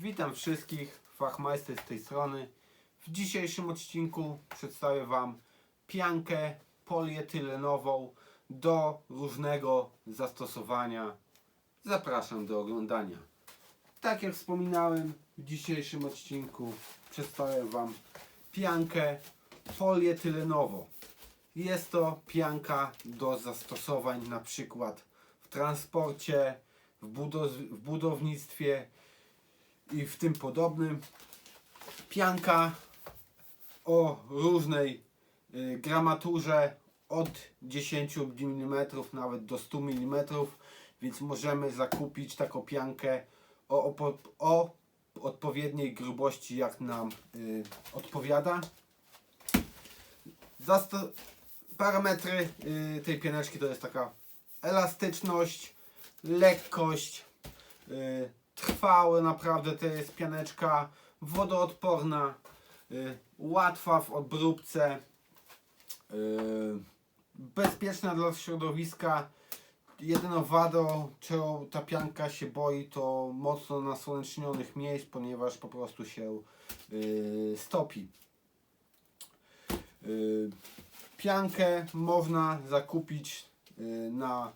Witam wszystkich, Fachmeister z tej strony. W dzisiejszym odcinku przedstawię Wam piankę polietylenową do różnego zastosowania. Zapraszam do oglądania. Tak jak wspominałem, w dzisiejszym odcinku przedstawię Wam piankę polietylenową. Jest to pianka do zastosowań na przykład w transporcie, w, budow- w budownictwie i w tym podobnym. Pianka o różnej y, gramaturze od 10 mm nawet do 100 mm, więc możemy zakupić taką piankę o, opo- o odpowiedniej grubości jak nam y, odpowiada. Zasto- parametry y, tej pianeczki to jest taka elastyczność, lekkość, y, trwałe naprawdę to jest pianeczka, wodoodporna, y, łatwa w obróbce, y, bezpieczna dla środowiska. Jedyną wadą, czego ta pianka się boi, to mocno nasłonecznionych miejsc, ponieważ po prostu się y, stopi. Piankę można zakupić na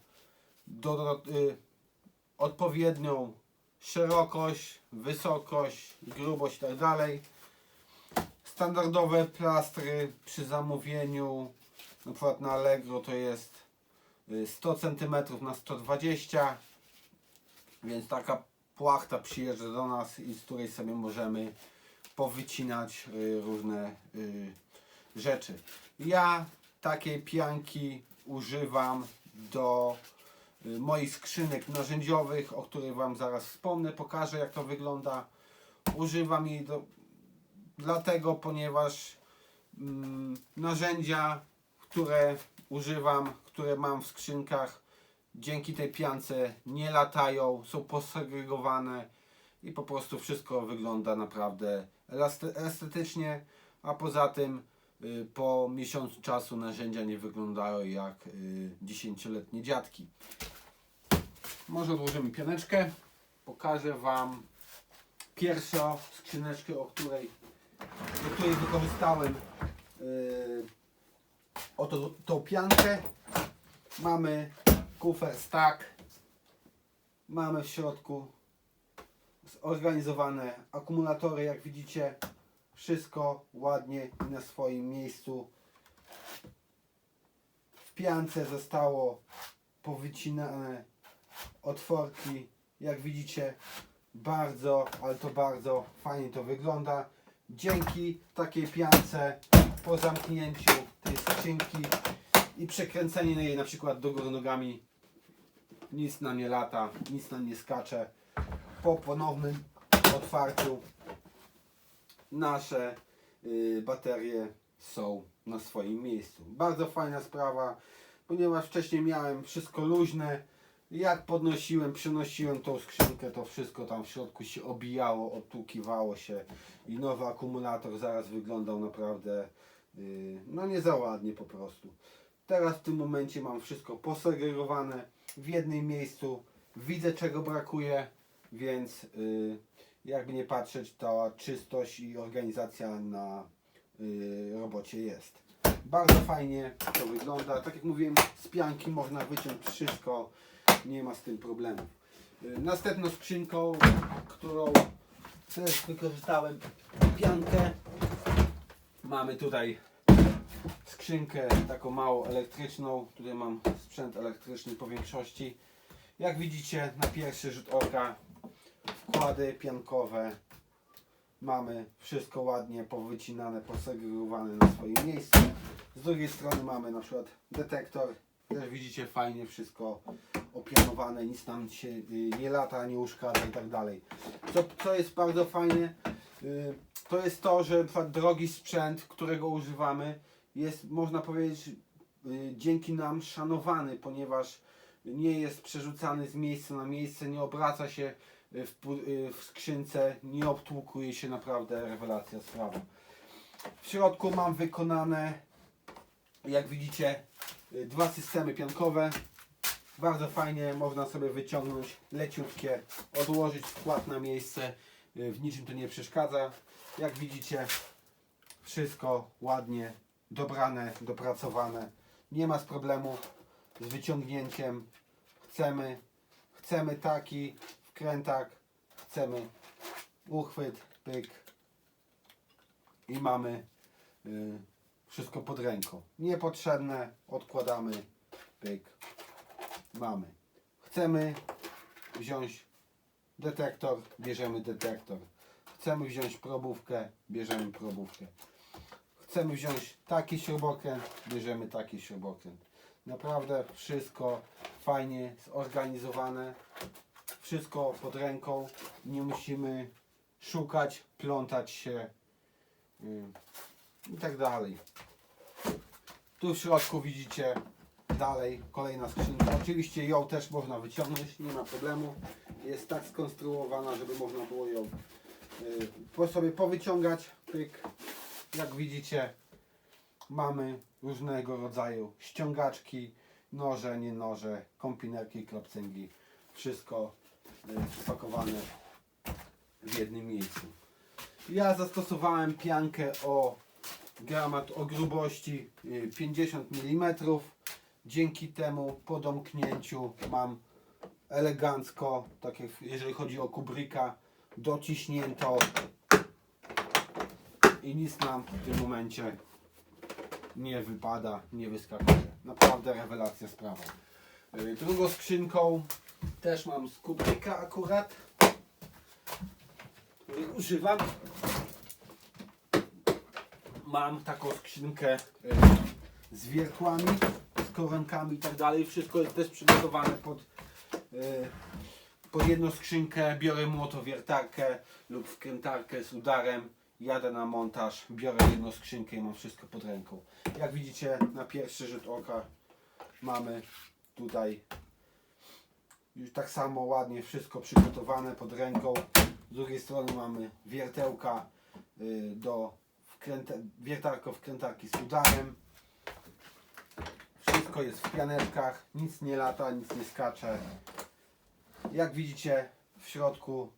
odpowiednią szerokość, wysokość, grubość itd. Standardowe plastry przy zamówieniu, na przykład na Allegro to jest y, 100 cm na 120 więc taka płachta przyjeżdża do nas i z której sobie możemy powycinać y, różne y, rzeczy. Ja takiej pianki używam do y, moich skrzynek narzędziowych, o których Wam zaraz wspomnę, pokażę jak to wygląda. Używam jej do, dlatego, ponieważ mm, narzędzia, które używam, które mam w skrzynkach, dzięki tej piance nie latają, są posegregowane i po prostu wszystko wygląda naprawdę estetycznie, a poza tym y, po miesiącu czasu narzędzia nie wyglądają jak y, dziesięcioletnie dziadki. Może odłożymy pianeczkę. Pokażę Wam pierwszą skrzyneczkę, o której, do której wykorzystałem yy, oto tą piankę. Mamy kufer stack. Mamy w środku zorganizowane akumulatory, jak widzicie. Wszystko ładnie i na swoim miejscu. W piance zostało powycinane otworki. Jak widzicie, bardzo, ale to bardzo fajnie to wygląda. Dzięki takiej piance po zamknięciu tej skrzynki i przekręceniu jej na przykład do góry nogami nic nam nie lata, nic nam nie skacze. Po ponownym otwarciu nasze y, baterie są na swoim miejscu. Bardzo fajna sprawa, ponieważ wcześniej miałem wszystko luźne. Jak podnosiłem, przenosiłem tą skrzynkę, to wszystko tam w środku się obijało, odtłukiwało się i nowy akumulator zaraz wyglądał naprawdę y, no nie za ładnie po prostu. Teraz w tym momencie mam wszystko posegregowane w jednym miejscu. Widzę czego brakuje, więc y, jakby nie patrzeć, ta czystość i organizacja na y, robocie jest. Bardzo fajnie to wygląda. Tak jak mówiłem, z pianki można wyciąć wszystko, nie ma z tym problemu. Y, Następną skrzynką, którą też wykorzystałem piankę, mamy tutaj skrzynkę taką małą elektryczną. Tutaj mam sprzęt elektryczny po większości. Jak widzicie, na pierwszy rzut oka wkłady piankowe. Mamy wszystko ładnie powycinane, posegregowane na swoim miejscu. Z drugiej strony mamy na przykład detektor. Też widzicie fajnie wszystko opianowane, nic nam się y, nie lata, nie uszkadza i tak dalej. Co, co jest bardzo fajne, y, to jest to, że drogi sprzęt, którego używamy, jest można powiedzieć y, dzięki nam szanowany, ponieważ nie jest przerzucany z miejsca na miejsce, nie obraca się w, w skrzynce, nie obtłukuje się naprawdę rewelacja sprawa. W środku mam wykonane, jak widzicie, dwa systemy piankowe. Bardzo fajnie można sobie wyciągnąć leciutkie, odłożyć wkład na miejsce y, w niczym to nie przeszkadza. Jak widzicie, wszystko ładnie dobrane, dopracowane. Nie ma z problemu z wyciągnięciem. Chcemy, chcemy taki wkrętak, chcemy uchwyt, pyk i mamy y, wszystko pod ręką. Niepotrzebne odkładamy, pyk, mamy. Chcemy wziąć detektor, bierzemy detektor. Chcemy wziąć probówkę, bierzemy probówkę. Chcemy wziąć taki śrubokręt, bierzemy taki śrubokręt. Naprawdę wszystko fajnie zorganizowane, wszystko pod ręką. Nie musimy szukać, plątać się yy, i tak dalej. Tu w środku widzicie dalej kolejna skrzynka. Oczywiście ją też można wyciągnąć, nie ma problemu. Jest tak skonstruowana, żeby można było ją yy, po sobie powyciągać. Pyk. Jak widzicie, mamy różnego rodzaju ściągaczki, noże, nie noże, kompinerki, klopcyngi. Wszystko spakowane w jednym miejscu. Ja zastosowałem piankę o gramat o grubości y, 50 mm. Dzięki temu po domknięciu mam elegancko, tak jak jeżeli chodzi o kubryka, dociśnięto i nic nam w tym momencie nie wypada, nie wyskakuje. Naprawdę rewelacja sprawa. Y, Drugą skrzynką też mam z kubryka akurat, używam mam taką skrzynkę y, z wiertłami, z koronkami i tak dalej. Wszystko jest też przygotowane pod, y, pod jedną skrzynkę. Biorę młotowiertarkę lub wkrętarkę z udarem. Jadę na montaż, biorę jedną skrzynkę i mam wszystko pod ręką. Jak widzicie na pierwszy rzut oka mamy tutaj już tak samo ładnie wszystko przygotowane pod ręką. Z drugiej strony mamy wiertełka y, do wkręta, wiertarko wkrętarki z udarem. Wszystko jest w pianeczkach, nic nie lata, nic nie skacze. Jak widzicie w środku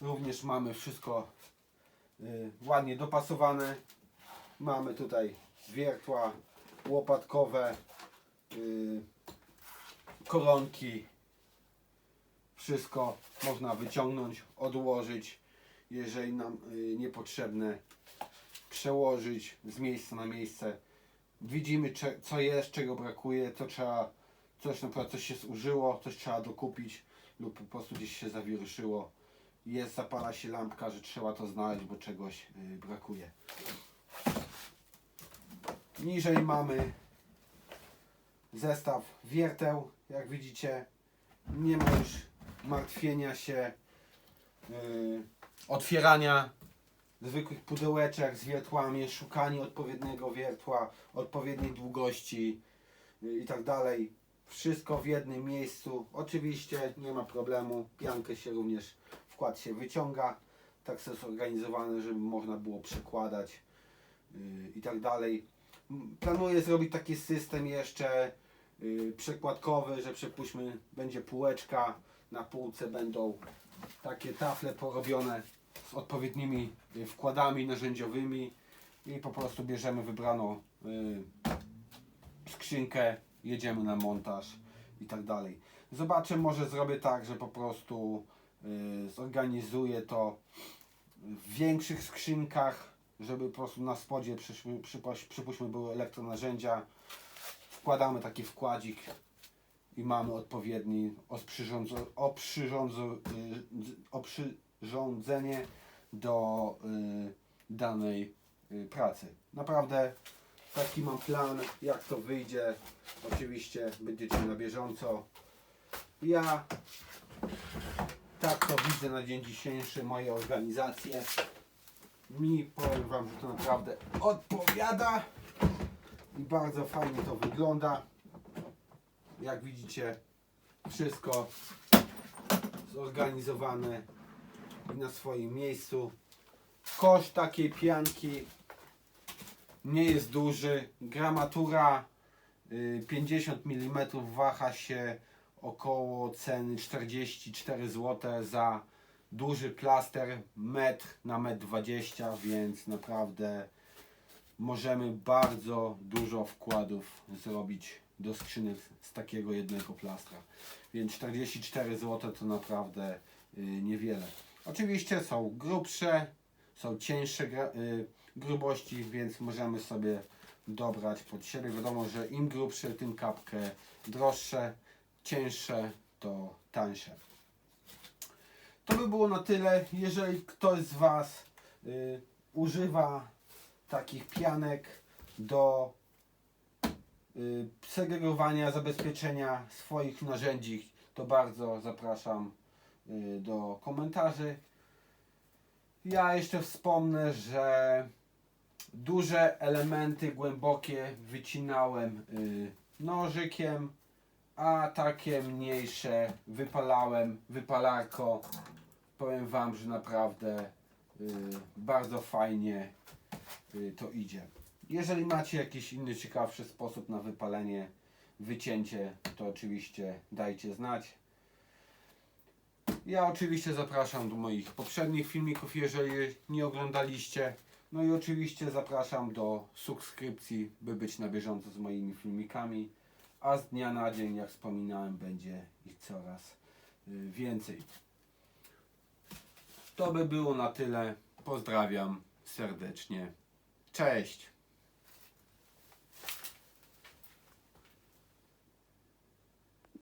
również mamy wszystko y, ładnie dopasowane. Mamy tutaj wiertła łopatkowe, y, koronki. Wszystko można wyciągnąć, odłożyć, jeżeli nam y, niepotrzebne przełożyć z miejsca na miejsce. Widzimy, co jest, czego brakuje, co trzeba, coś na przykład coś się zużyło, coś trzeba dokupić lub po prostu gdzieś się zawieruszyło. Jest, zapala się lampka, że trzeba to znaleźć, bo czegoś y, brakuje. Niżej mamy zestaw wierteł, jak widzicie. Nie ma już martwienia się, y, otwierania zwykłych pudełeczek z wiertłami, szukanie odpowiedniego wiertła, odpowiedniej długości y, i tak dalej. Wszystko w jednym miejscu. Oczywiście nie ma problemu. Piankę się również wkład się wyciąga. Tak jest zorganizowane, żeby można było przekładać yy, i tak dalej. Planuję zrobić taki system jeszcze yy, przekładkowy, że przypuśćmy będzie półeczka, na półce będą takie tafle porobione z odpowiednimi y, wkładami narzędziowymi i po prostu bierzemy wybraną y, skrzynkę, jedziemy na montaż i tak dalej. Zobaczę, może zrobię tak, że po prostu y, zorganizuję to w większych skrzynkach, żeby po prostu na spodzie przypuśćmy były elektronarzędzia. Wkładamy taki wkładzik i mamy odpowiedni oprzyrządzo, oprzyrządzo, y, dz- oprzyrządzenie do y, danej y, pracy. Naprawdę taki mam plan, jak to wyjdzie. Oczywiście będziecie na bieżąco. Ja tak to widzę na dzień dzisiejszy moje organizacje. Mi powiem Wam, że to naprawdę odpowiada i bardzo fajnie to wygląda. Jak widzicie, wszystko zorganizowane na swoim miejscu. Koszt takiej pianki nie jest duży. Gramatura y, 50 mm waha się około ceny 44 zł za duży plaster, metr na metr 20, więc naprawdę możemy bardzo dużo wkładów zrobić do skrzynek z takiego jednego plastra. Więc 44 zł to naprawdę y, niewiele. Oczywiście są grubsze, są cieńsze y, grubości, więc możemy sobie dobrać pod siebie. Wiadomo, że im grubsze, tym kapkę droższe, cięższe to tańsze. To by było na tyle. Jeżeli ktoś z Was y, używa takich pianek do y, segregowania, zabezpieczenia swoich narzędzi, to bardzo zapraszam do komentarzy. Ja jeszcze wspomnę, że duże elementy głębokie wycinałem y, nożykiem, a takie mniejsze wypalałem wypalarko. Powiem Wam, że naprawdę y, bardzo fajnie y, to idzie. Jeżeli macie jakiś inny ciekawszy sposób na wypalenie, wycięcie, to oczywiście dajcie znać. Ja oczywiście zapraszam do moich poprzednich filmików, jeżeli nie oglądaliście. No i oczywiście zapraszam do subskrypcji, by być na bieżąco z moimi filmikami. A z dnia na dzień, jak wspominałem, będzie ich coraz y, więcej. To by było na tyle. Pozdrawiam serdecznie. Cześć!